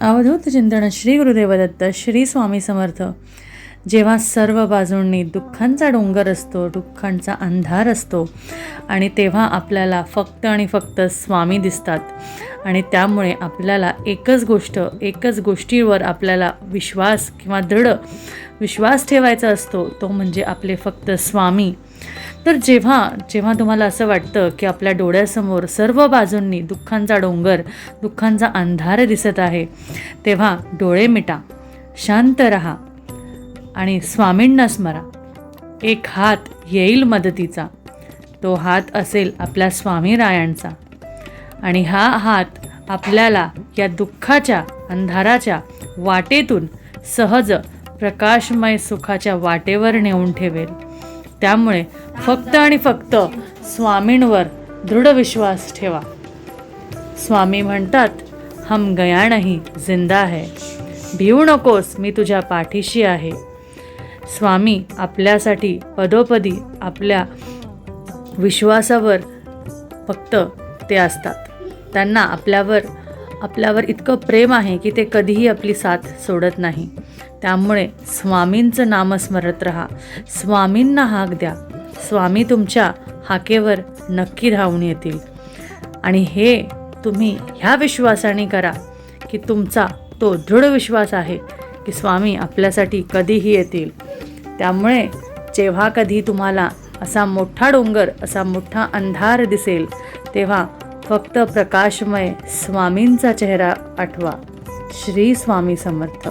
अवधूत चिंतन श्री गुरुदेवदत्त श्री स्वामी समर्थ. जेव्हा सर्व बाजूंनी दुःखांचा डोंगर असतो दुःखांचा अंधार असतो आणि तेव्हा आपल्याला फक्त आणि फक्त स्वामी दिसतात आणि त्यामुळे आपल्याला एकच गोष्ट एकच गोष्टीवर आपल्याला विश्वास किंवा दृढ विश्वास ठेवायचा असतो तो म्हणजे आपले फक्त स्वामी. तर जेव्हा जेव्हा तुम्हाला असं वाटतं की आपल्या डोळ्यासमोर सर्व बाजूंनी दुःखांचा डोंगर दुःखांचा अंधार दिसत आहे तेव्हा डोळे मिटा शांत रहा आणि स्वामींना स्मरा. एक हात येईल मदतीचा तो हात असेल आपल्या स्वामीरायांचा. आणि हा हात आपल्याला या दुःखाच्या अंधाराच्या वाटेतून सहज प्रकाशमय सुखाच्या वाटेवर नेऊन ठेवेल. त्यामुळे फक्त आणि फक्त स्वामींवर दृढ विश्वास ठेवा. स्वामी म्हणतात हम गया नाही जिंदा है. भिवू नकोस मी तुझ्या पाठीशी आहे. स्वामी आपल्यासाठी पदोपदी आपल्या विश्वासावर फक्त ते असतात. त्यांना आपल्यावर आपल्यावर इतकं प्रेम आहे की ते कधीही आपली साथ सोडत नाही. त्यामुळे स्वामींचं नामस्मरत राहा. स्वामींना हाक द्या. स्वामी तुमच्या हाकेवर नक्की धावून येतील. आणि हे तुम्ही ह्या विश्वासाने करा की तुमचा तो दृढ विश्वास आहे की स्वामी आपल्यासाठी कधीही येतील. त्यामुळे जेव्हा कधी तुम्हाला असा मोठा डोंगर असा मोठा अंधार दिसेल तेव्हा फक्त प्रकाशमय स्वामींचा चेहरा आठवा. श्री स्वामी समर्थ.